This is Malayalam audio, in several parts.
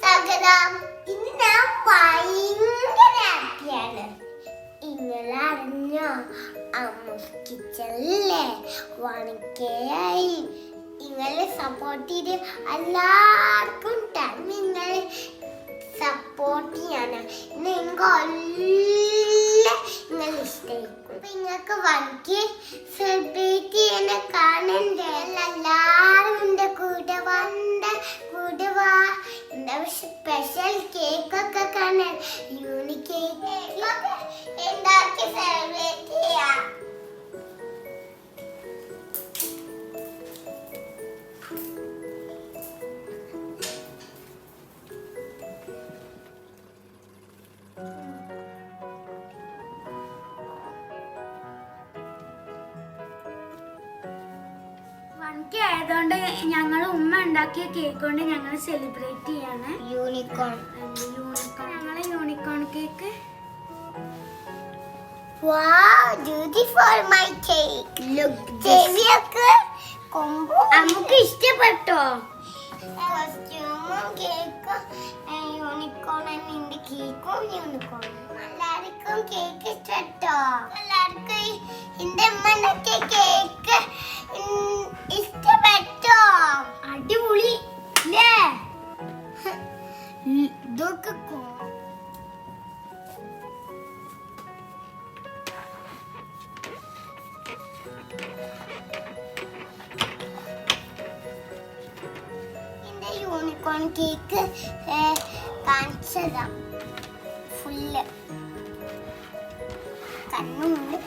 സ്വാഗതം ഇന്ന് ഞാൻ ഭയങ്കര ഹാപ്പിയാണ്. നിങ്ങൾ സപ്പോർട്ട് ചെയ്ത് എല്ലാവർക്കും നിങ്ങൾ സപ്പോർട്ട് ചെയ്യാണ്. എല്ലാം നിങ്ങൾ ഇഷ്ടമായിരിക്കും നിങ്ങൾക്ക് വർക്ക് സെലിബ്രേറ്റ് ചെയ്യണ കാണണ്ടേ? കേക്ക് ഒക്കെ കാണാൻ യൂണിക് കേക്ക് ഉണ്ടാക്കി സെലിബ്രേറ്റ് ചെയ്യാം വൺകെ ആയതുകൊണ്ട് ഞങ്ങൾ ഉമ്മ ഉണ്ടാക്കിയ കേക്ക് കൊണ്ട് ഞങ്ങൾ സെലിബ്രേറ്റ് ചെയ്യാണ്. Unicorn unicorn unicorn cake Wow, beautiful my cake. Look, ചെവിയൊക്കെ കൊമ്പ് നമുക്ക് ഇഷ്ടപ്പെട്ടോ? കോസ്റ്റ്യൂമും കേക്കും യൂണിക്കോൺ എന്റെ കേക്കും യൂണിക്കോണും എല്ലാവർക്കും കേക്ക് ഇഷ്ടപ്പെട്ടോ? എല്ലാവർക്കും എന്റെ കേക്ക് ഇഷ്ടപ്പെട്ടോ? അടിപൊളി ഇതൊക്കെ എന്റെ യൂണിക്കോൺ കേക്ക് കാണിച്ചതാ. ഫുള്ള് കണ്ണുണ്ട്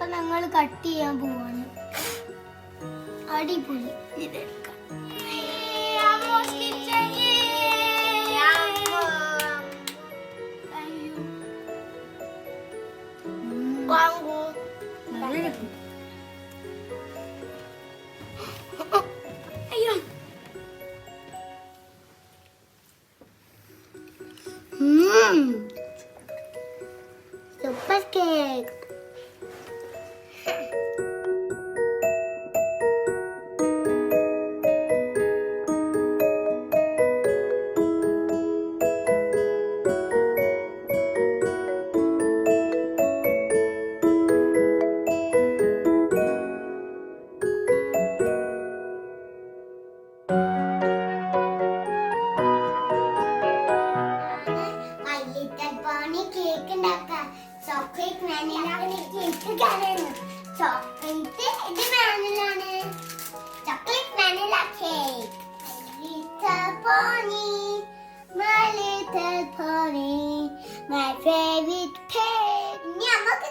അപ്പൊ ഞങ്ങൾ കട്ട് ചെയ്യാൻ പോവാണ്. അടിപൊളി. ഇതെടുക്കാം you. ചോക്ലേറ്റ് കേക്ക് ചോക്ലേറ്റ് ഇത് വാനിലാണ് chocolate vanilla cake little pony my little pony my favourite cake ഇനി നമുക്ക്